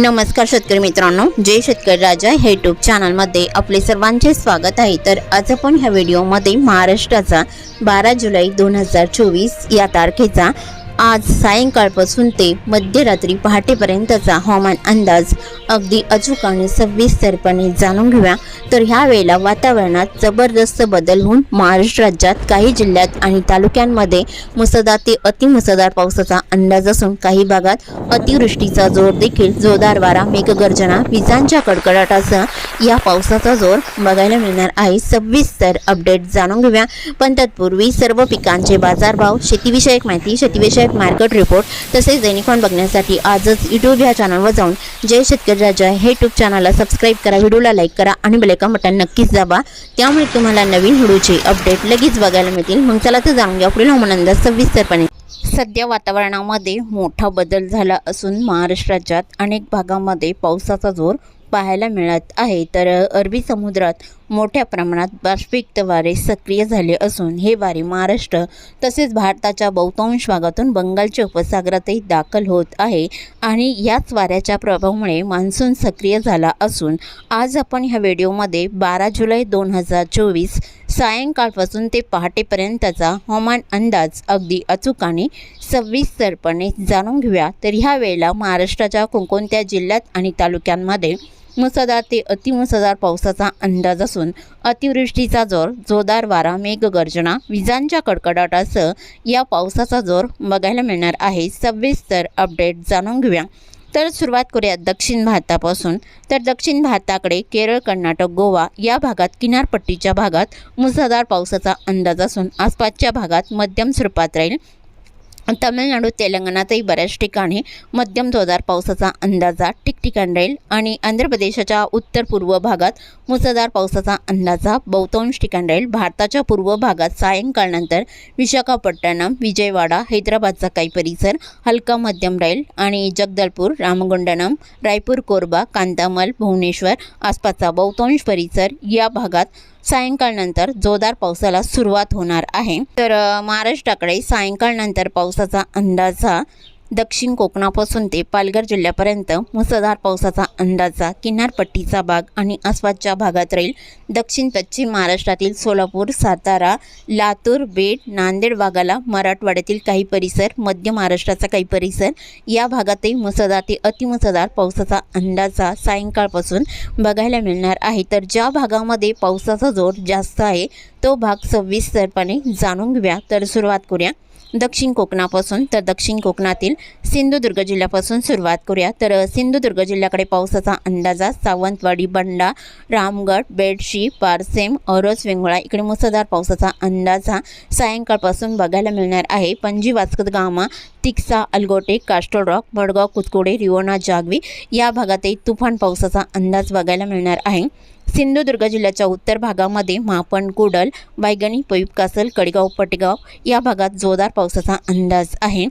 नमस्कार शेतकरी मित्रांनो जय शेतकरी राजा हे यूट्यूब चॅनलमध्ये आपले सर्वांचे स्वागत आहे. तर आज आपण ह्या व्हिडिओमध्ये महाराष्ट्राचा बारा जुलै दोन हजार चोवीस या तारखेचा आज सायंकाळपासून ते मध्यरात्री पहाटेपर्यंतचा हवामान अंदाज अगदी अचूक आणि सविस्तरपणे जाणून घेऊया. तर ह्या वेळेला वातावरणात जबरदस्त बदल होऊन महाराष्ट्र राज्यात काही जिल्ह्यात आणि तालुक्यांमध्ये मुसळधार ते अतिमुसळधार पावसाचा अंदाज असून काही भागात अतिवृष्टीचा जोर देखील जोरदार वारा मेघगर्जना विजांच्या कडकडाटासह या पावसाचा जोर बघायला मिळणार आहे. सविस्तर अपडेट जाणून घेऊया. पण तत्पूर्वी सर्व पिकांचे बाजारभाव शेतीविषयक माहिती शेतीविषयक मार्केट रिपोर्ट तसेच दैनिकॉन बघण्यासाठी आजच यूट्यूब ह्या चॅनलवर जाऊन जय शेतकरी राजा हे यूट्यूब चॅनलला सबस्क्राईब करा व्हिडिओला लाईक करा आणि बेलेका बटन नक्कीच दाबा. त्यामुळे तुम्हाला नवीन व्हिडिओचे अपडेट लगेच बघायला मिळतील. मग चला तर जाणून घ्या पुढील हवामान अंदाज सविस्तरपणे. सध्या वातावरणामध्ये मोठा बदल झाला असून महाराष्ट्र राज्यात अनेक भागामध्ये पावसाचा जोर पाहायला मिळत आहे. तर अरबी समुद्रात मोठ्या प्रमाणात बाष्पिक्त वारे सक्रिय झाले असून हे वारे महाराष्ट्र तसेच भारताच्या बहुतांश भागातून बंगालच्या उपसागरातही दाखल होत आहे आणि याच वाऱ्याच्या प्रभावामुळे मान्सून सक्रिय झाला असून आज आपण ह्या व्हिडिओमध्ये बारा जुलै दोन हजार चोवीस सायंकाळपासून ते पहाटेपर्यंतचा हवामान अंदाज अगदी अचूक आणि सविस्तरपणे जाणून घेऊया. तर ह्या वेळेला महाराष्ट्राच्या कोणकोणत्या जिल्ह्यात आणि तालुक्यांमध्ये मुसळधार ते अतिमुसळधार पावसाचा अंदाज असून अतिवृष्टीचा जोर जोरदार वारा मेघगर्जना विजांच्या कडकडाटासह या पावसाचा जोर बघायला मिळणार आहे. सविस्तर अपडेट जाणून घेऊया. तर सुरुवात करूया दक्षिण भारतापासून. तर दक्षिण भारताकडे केरळ कर्नाटक गोवा या भागात किनारपट्टीच्या भागात मुसळधार पावसाचा अंदाज असून आसपासच्या भागात मध्यम स्वरूपात राहील. तमिळनाडू तेलंगणातही बऱ्याच ठिकाणी मध्यम जोरदार पावसाचा अंदाजा ठिकठिकाणी राहील आणि आंध्र प्रदेशाच्या उत्तर पूर्व भागात मुसळधार पावसाचा अंदाजा बहुतांश ठिकाणी राहील. भारताच्या पूर्व भागात सायंकाळनंतर विशाखापट्टणम विजयवाडा हैदराबादचा काही परिसर हलका मध्यम राहील आणि जगदलपूर रामगुंडनम रायपूर कोरबा कांतामल भुवनेश्वर आसपासचा बहुतांश परिसर या भागात सायंकाळनंतर जोरदार पावसाला सुरुवात होणार आहे. तर महाराष्ट्राकडे सायंकाळनंतर पावसाचा अंदाज हा दक्षिण कोकणापासून ते पालघर जिल्ह्यापर्यंत मुसळधार पावसाचा अंदाजा किनारपट्टीचा भाग आणि आसपासच्या भागात राहील दक्षिण पश्चिम महाराष्ट्रातील सोलापूर सातारा लातूर बेड नांदेड भागाला मराठवाड्यातील काही परिसर मध्य महाराष्ट्राचा काही परिसर या भागातही मुसळधार ते अतिमुसळधार पावसाचा अंदाजा सायंकाळपासून बघायला मिळणार आहे. तर ज्या भागामध्ये पावसाचा जोर जास्त आहे तो भाग सविस्तरपणे जाणून घेऊया. तर सुरुवात करूया. दक्षिण कोकणापासून तर दक्षिण कोकणातील सिंधुदुर्ग जिल्ह्यापासून सुरुवात करूया. तर सिंधुदुर्ग जिल्ह्याकडे पावसाचा अंदाजा सावंतवाडी बंडा रामगड बेडशी पारसेम औरस वेंगुळा इकडे मुसळधार पावसाचा अंदाजा सायंकाळपासून बघायला मिळणार आहे. पणजी वास्कत गामा तिक्सा अलगोटे कास्टल रॉक मडगाव कुतकोडे रिओना जागवी या भागातही तुफान पावसाचा अंदाज बघायला मिळणार आहे. सिंधुदुर्ग जिल्ह्याच्या उत्तर भागामध्ये मापण कुडल बायगणी पयुप कासल कडेगाव पटेगाव या भागात जोरदार पावसाचा अंदाज आहे.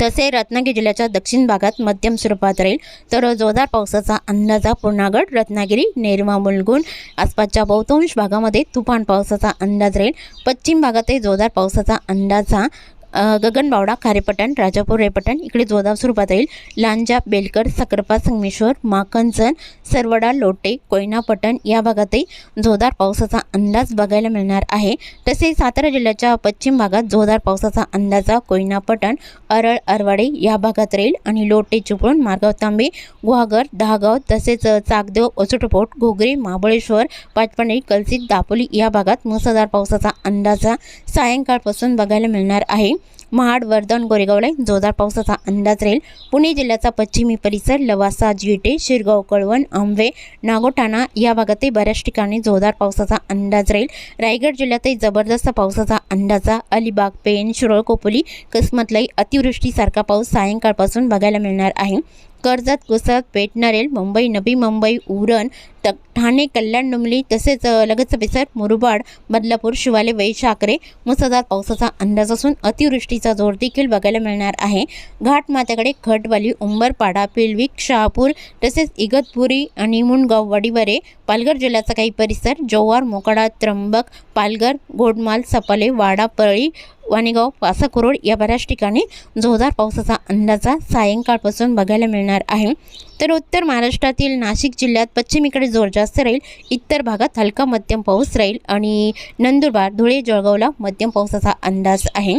तसे रत्नागिरी जिल्ह्याच्या दक्षिण भागात मध्यम स्वरूपात राहील. तर जोरदार पावसाचा अंदाजा पूर्णागड रत्नागिरी नेरवा मुलगुण आसपासच्या बहुतांश भागामध्ये तुफान पावसाचा अंदाज राहील. पश्चिम भागातही जोरदार पावसाचा अंदाजा हा गगनबावडा खारेपटण राजापूर रेपटण इकडे जोधाव स्वरूपात राहील. लांजा बेलकर सकरपा संगमेश्वर माकंचन सरवडा लोटे कोयनापटण या भागातही जोरदार पावसाचा अंदाज बघायला मिळणार आहे. तसेच सातारा जिल्ह्याच्या पश्चिम भागात जोरदार पावसाचा अंदाजा कोयनापटण अरळ अरवाडे या भागात राहील आणि लोटे चिपळूण मार्गाव तांबे गुहागर दहागाव तसेच चाकदेव ओसोटपोट घोगरे महाबळेश्वर पाचपणे कलसित दापोली या भागात मुसळधार पावसाचा अंदाजा सायंकाळपासून बघायला मिळणार आहे. महाड वर्धन गोरेगावला जोरदार पावसाचा अंदाज राहील. पुणे जिल्ह्याचा पश्चिमी परिसर लवासा जिटे शिरगाव कळवण आंबे नागोठाणा या भागातही बऱ्याच ठिकाणी जोरदार पावसाचा अंदाज राहील. रायगड जिल्ह्यातही जबरदस्त पावसाचा अंदाज अलिबाग पेन शिरोळ कोपोली कसमतलाई अतिवृष्टीसारखा पाऊस सायंकाळपासून बघायला मिळणार आहे. कर्जत कुसत पेटणारेल मुंबई नवी मुंबई उरण त ठाणे कल्याण डुमली तसेच लगतचा परिसर मुरबाड बदलापूर शिवाले वैशाकरे मुसळधार पावसाचा अंदाज असून अतिवृष्टीचा जोर देखील बघायला मिळणार आहे. घाटमाथ्याकडे खटवाली उंबरपाडा पिलवी शहापूर तसेच इगतपुरी आणि मुणगाव वडिवरे पालघर जिल्ह्याचा काही परिसर जव्हार मोकाडा त्र्यंबक पालघर गोडमाल सपाले वाडा परळी वाणेगाव पासाकुरोड या बऱ्याच ठिकाणी जोरदार पावसाचा अंदाजा सायंकाळपासून बघायला मिळणार आहे. तर उत्तर महाराष्ट्रातील नाशिक जिल्ह्यात पश्चिमेकडे जोर जास्त राहील इतर भागात हलका मध्यम पाऊस राहील आणि नंदुरबार धुळे जळगावला मध्यम पावसाचा अंदाज आहे.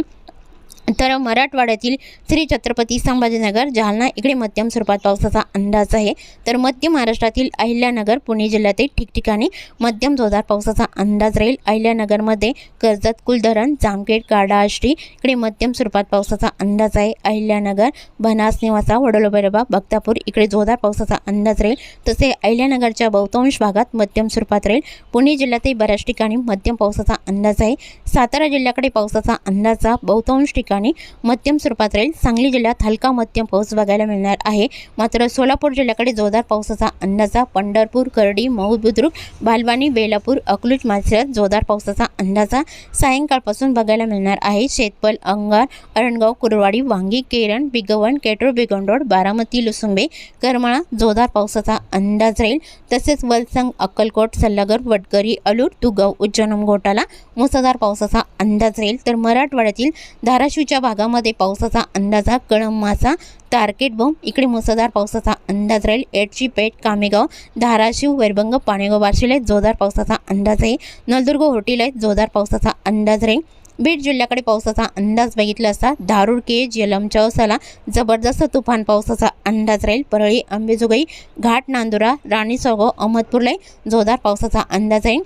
तर मराठवाड्यातील श्री छत्रपती संभाजीनगर जालना इकडे मध्यम स्वरूपात पावसाचा अंदाज आहे. तर मध्य महाराष्ट्रातील अहिल्यानगर पुणे जिल्ह्यातील ठिकठिकाणी मध्यम जोरदार पावसाचा अंदाज राहील. अहिल्यानगरमध्ये कर्जत कुलधरण जामखेड गाडा इकडे मध्यम स्वरूपात पावसाचा अंदाज आहे. अहिल्यानगर बनास निवासा वडोलोबैरबा बक्तापूर इकडे जोरदार पावसाचा अंदाज राहील. तसे अहिल्यानगरच्या बहुतांश भागात मध्यम स्वरूपात राहील. पुणे जिल्ह्यातही बऱ्याच ठिकाणी मध्यम पावसाचा अंदाज आहे. सातारा जिल्ह्याकडे पावसाचा अंदाज बहुतांश ठिकाणी मध्यम स्वरूपात राहील. सांगली जिल्ह्यात हलका मध्यम पाऊस बघायला मिळणार आहे. मात्र सोलापूर जिल्ह्याकडे जोरदार पावसाचा अंदाजा पंढरपूर करडी मऊ बुद्रुक बालवानी बेलापूर अकलूज माळशिरस जोरदार पावसाचा अंदाजा सायंकाळपासून बघायला मिळणार आहे. शेतपल अंगार अरणगाव कुरवाडी वांगी केरण बिगवण केटोर रोड बारामती लुसुंबे करमाळा जोरदार पावसाचा अंदाज राहील. तसेच वलसंग अक्कलकोट सल्लागर वडकरी अलूर तुगाव उज्जैन घोटाला मुसळधार पावसाचा अंदाज राहील. तर मराठवाड्यातील धाराशिव धाराशिवच्या भागामध्ये पावसाचा अंदाज हा मासा तारकेट बॉम्ब इकडे मुसळधार पावसाचा अंदाज राहील. एडची पेठ कामेगाव धाराशिव वैरभंग पाणेगाव बार्शीला जोरदार पावसाचा अंदाज आहे. नलदुर्ग होटीला जोरदार पावसाचा अंदाज राहील. बीड जिल्ह्याकडे पावसाचा अंदाज बघितला असता धारूर के यलम चौसाला जबरदस्त तुफान पावसाचा अंदाज राहील. परळी अंबेजोगाई घाट नांदुरा राणी सोगाव अहमदपूरला जोरदार पावसाचा अंदाज आहे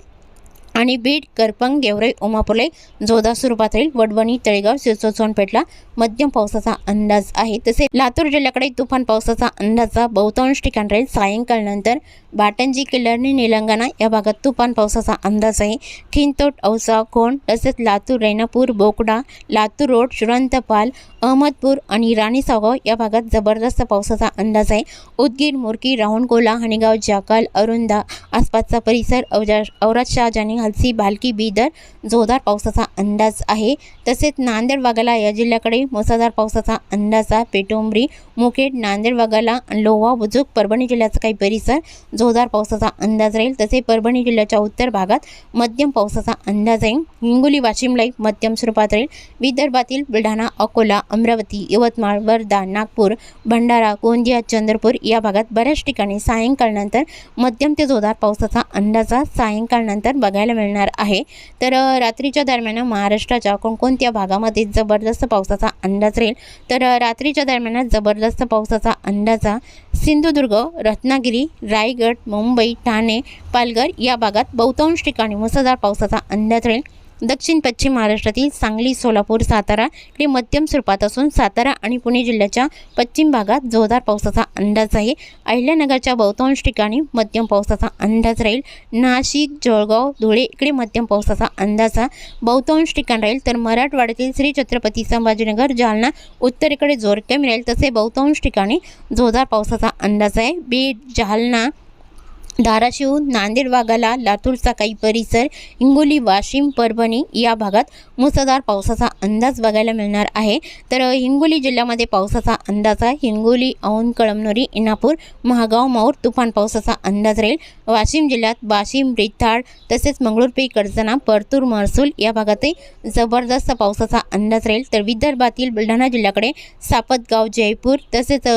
आणि बीड करपंग गेवराई उमापुले जोधासूर पातळी वडवणी तळेगाव सिरसोड सोनपेठला मध्यम पावसाचा अंदाज आहे. तसे लातूर जिल्ह्याकडे तुफान पावसाचा अंदाजा बहुतांश ठिकाण राहील. सायंकाळनंतर बाटंजी किल्लरणी निलंगणा या भागात तुफान पावसाचा अंदाज आहे. खिंतोट औसा कोण तसेच लातूर रेणापूर बोकडा लातूर रोड शुरंतपाल अहमदपूर आणि राणी सावगाव या भागात जबरदस्त पावसाचा अंदाज आहे. उदगीर मुरकी राहुणकोला हणेगाव जाकाल अरुंदा आसपासचा परिसर अवजा औराद शहाजानी हलसी भालकी बीदर जोरदार पावसाचा अंदाज आहे. तसेच नांदेड वाघाला या जिल्ह्याकडे मुसळधार पावसाचा अंदाजा पेटोंबरी मुखेड नांदेड वाघाला लोहा बुजुक परभणी जिल्ह्याचा काही परिसर जोरदार पावसाचा अंदाज राहील. तसे परभणी जिल्ह्याच्या उत्तर भागात मध्यम पावसाचा अंदाज आहे. हिंगोली वाशिमलाही मध्यम स्वरूपात राहील. विदर्भातील बुलढाणा अकोला अमरावती यवतमाळ वर्धा नागपूर भंडारा गोंदिया चंद्रपूर या भागात बऱ्याच ठिकाणी सायंकाळनंतर मध्यम ते जोरदार पावसाचा अंदाज सायंकाळनंतर बघायला मिळणार आहे. तर रात्रीच्या दरम्यान महाराष्ट्राच्या कोणकोणत्या भागामध्ये जबरदस्त पावसाचा अंदाज राहील? तर रात्रीच्या दरम्यान जबरदस्त पावसाचा अंदाजा सिंधुदुर्ग रत्नागिरी रायगड मुंबई ठाणे पालघर या भागात बहुतांश ठिकाणी मुसळधार पावसाचा अंदाज राहील. दक्षिण पश्चिम महाराष्ट्रातील सांगली सोलापूर सातारा इकडे मध्यम स्वरूपात असून सातारा आणि पुणे जिल्ह्याच्या पश्चिम भागात जोरदार पावसाचा अंदाज आहे. अहिल्यानगरच्या बहुतांश ठिकाणी मध्यम पावसाचा अंदाज राहील. नाशिक जळगाव धुळे इकडे मध्यम पावसाचा अंदाज हा बहुतांश ठिकाण राहील. तर मराठवाड्यातील श्री छत्रपती संभाजीनगर जालना उत्तरेकडे जोर कमी राहील. तसे बहुतांश ठिकाणी जोरदार पावसाचा अंदाज आहे. बीड जालना धाराशिव नांदेड भागाला लातूरचा काही परिसर हिंगोली वाशिम परभणी या भागात मुसळधार पावसाचा अंदाज बघायला मिळणार आहे. तर हिंगोली जिल्ह्यामध्ये पावसाचा अंदाज आहे. हिंगोली औंध कळमनुरी इनापूर महागाव माऊर तुफान पावसाचा अंदाज राहील. वाशिम जिल्ह्यात वाशिम रिथाड तसेच मंगळूरपे कर्जना परतूर महसूल या भागातही जबरदस्त पावसाचा अंदाज राहील. तर विदर्भातील बुलढाणा जिल्ह्याकडे सापतगाव जयपूर तसेच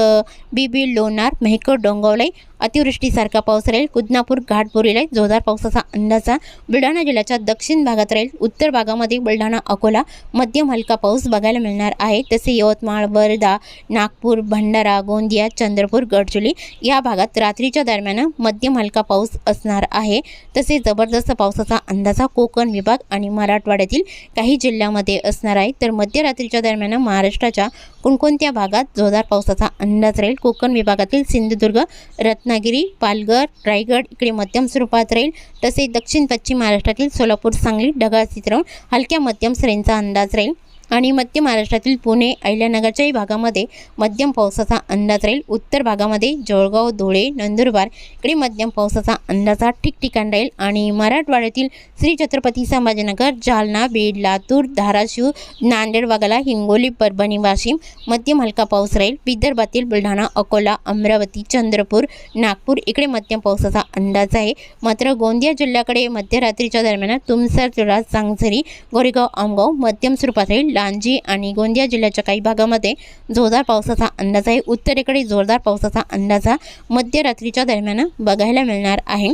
बीबी लोणार मेहकर डोंगवलाई अतिवृष्टीसारखा पाऊस राहील. कुदनापूर घाटपुरीला जोरदार पावसाचा अंदाजा बुलढाणा जिल्ह्याच्या दक्षिण भागात राहील. उत्तर भागामध्ये बुलढाणा अकोला मध्यम हलका पाऊस बघायला मिळणार आहे. तसे यवतमाळ वर्धा नागपूर भंडारा गोंदिया चंद्रपूर गडचिरोली या भागात रात्रीच्या दरम्यान मध्यम हलका पाऊस असणार आहे. तसे जबरदस्त पावसाचा अंदाजा कोकण विभाग आणि मराठवाड्यातील काही जिल्ह्यामध्ये असणार आहे. तर मध्यरात्रीच्या दरम्यान महाराष्ट्राच्या कोणकोणत्या भागात जोरदार पावसाचा अंदाज राहील? कोकण विभागातील सिंधुदुर्ग रत्नागिरी पालघर रायगड इकडे मध्यम स्वरूपात राहील. तसेच दक्षिण पश्चिम महाराष्ट्रातील सोलापूर सांगली ढगाळ चित्रण हलक्या मध्यम सरींचा अंदाज राहील. आणि मध्य महाराष्ट्रातील पुणे अहिल्यानगरच्याही भागामध्ये मध्यम पावसाचा अंदाज राहील. उत्तर भागामध्ये जळगाव धुळे नंदुरबार इकडे मध्यम पावसाचा अंदाजा ठिकठिकाण राहील. आणि मराठवाड्यातील श्री छत्रपती संभाजीनगर जालना बीड लातूर धाराशिव नांदेड वाघाला हिंगोली परभणी वाशिम मध्यम हलका पाऊस राहील. विदर्भातील बुलढाणा अकोला अमरावती चंद्रपूर नागपूर इकडे मध्यम पावसाचा अंदाज आहे. मात्र गोंदिया जिल्ह्याकडे मध्यरात्रीच्या दरम्यान तुमसर तुळा सांगझरी गोरेगाव आमगाव मध्यम स्वरूपात राहील. लांजी आणि गोंदिया जिल्ह्याच्या काही भागामध्ये जोरदार पावसाचा अंदाज आहे. उत्तरेकडे जोरदार पावसाचा अंदाजा मध्यरात्रीच्या दरम्यान बघायला मिळणार आहे.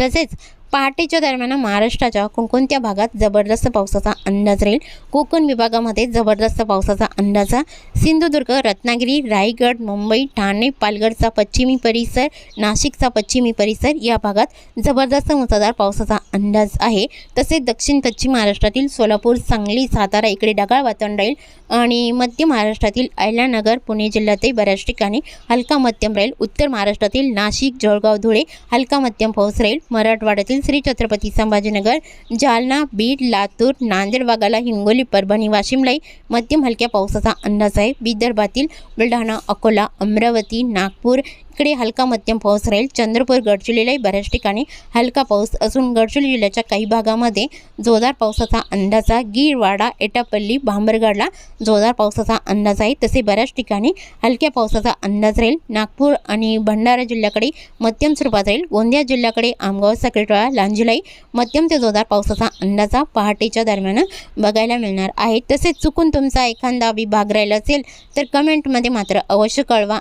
तसेच पहाटेच्या दरम्यान महाराष्ट्राच्या कोणकोणत्या भागात जबरदस्त पावसाचा अंदाज राहील? कोकण विभागामध्ये जबरदस्त पावसाचा अंदाज सिंधुदुर्ग रत्नागिरी रायगड मुंबई ठाणे पालघरचा पश्चिमी परिसर नाशिकचा पश्चिमी परिसर या भागात जबरदस्त मुसळधार पावसाचा अंदाज आहे. तसेच दक्षिण पश्चिम महाराष्ट्रातील सोलापूर सांगली सातारा इकडे ढगाळ वातावरण राहील आणि मध्य महाराष्ट्रातील अहिल्यानगर पुणे जिल्ह्यातही बऱ्याच ठिकाणी हलका मध्यम राहील. उत्तर महाराष्ट्रातील नाशिक जळगाव धुळे हलका मध्यम पाऊस राहील. मराठवाड्यातील श्री छत्रपती संभाजीनगर जालना बीड लातूर नांदेड वाघाला हिंगोली परभणी वाशिमलाई मध्यम हलक्या पावसाचा अंदाज आहे. विदर्भातील बुलढाणा अकोला अमरावती नागपूर इकडे हलका मध्यम पाऊस राहील. चंद्रपूर गडचिरोलीलाही बऱ्याच ठिकाणी हलका पाऊस असून गडचिरोली जिल्ह्याच्या काही भागामध्ये जोरदार पावसाचा अंदाज आहे. गीरवाडा एटापल्ली भांबरगडला जोरदार पावसाचा अंदाज आहे. तसे बऱ्याच ठिकाणी हलक्या पावसाचा अंदाज राहील. नागपूर आणि भंडारा जिल्ह्याकडे मध्यम स्वरूपात राहील. गोंदिया जिल्ह्याकडे आमगाव साखरेटोळा लांजिलाई मध्यम ते जोरदार पावसाचा अंदाजा पहाटेच्या दरम्यान बघायला मिळणार आहे. तसेच चुकून तुमचा एखादा विभाग राहिला असेल तर कमेंटमध्ये मात्र अवश्य कळवा.